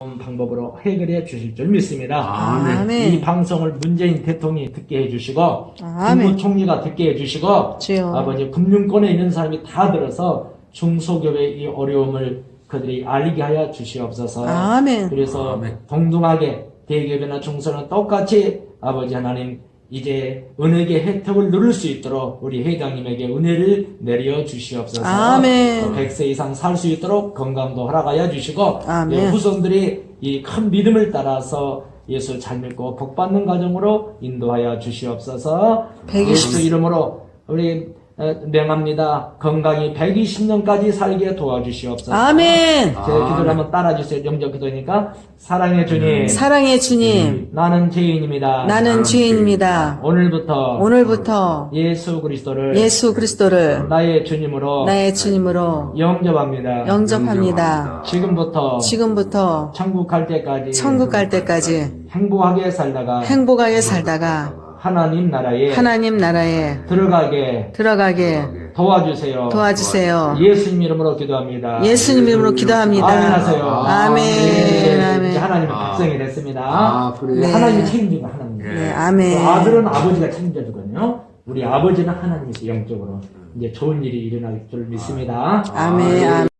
좋은 방법으로 해결해 주실 줄 믿습니다. 아멘. 이 방송을 문재인 대통령이 듣게 해주시고. 국무총리가 듣게 해주시고 주여. 아버지 금융권에 있는 사람이 다 들어서 중소기업의 이 어려움을 그들이 알게 하여 주시옵소서. 아멘. 그래서 아멘. 동등하게 대기업이나 중소는 똑같이 아버지 하나님 이제 은혜의 혜택을 누릴 수 있도록 우리 회장님에게 은혜를 내려 주시옵소서. 아멘. 100세 이상 살 수 있도록 건강도 허락하여 주시고 아멘. 예, 후손들이 이 큰 믿음을 따라서 예수 잘 믿고 복 받는 가정으로 인도하여 주시옵소서. 백이십- 예수 이름으로 우리 어, 명합니다. 건강히 120년까지 살게 도와주시옵소서. 아멘. 제 기도를 한번 따라주세요. 영적 기도니까 사랑의 주님. 사랑의 주님, 나는 죄인입니다. 나는 주인입니다. 오늘부터 오늘부터 예수 그리스도를 예수 그리스도를 나의 주님으로 나의 주님으로 영접합니다. 영접합니다. 지금부터 지금부터 천국 갈 때까지 천국 갈 때까지 행복하게 살다가 행복하게 살다가 하나님 나라에 하나님 나라에 들어가게 들어가게 도와주세요. 도와주세요. 예수님 이름으로 기도합니다. 예수님 이름으로 기도합니다. 아멘 하세요. 아멘, 네, 아멘. 이제 하나님의 백성이 됐습니다. 아, 그래요? 네. 하나님이 책임지고 하나님. 네, 아멘. 아들은 아버지가 책임져 주거든요. 우리 아버지는 하나님이시 영적으로 이제 좋은 일이 일어날 줄 믿습니다. 아멘. 아멘.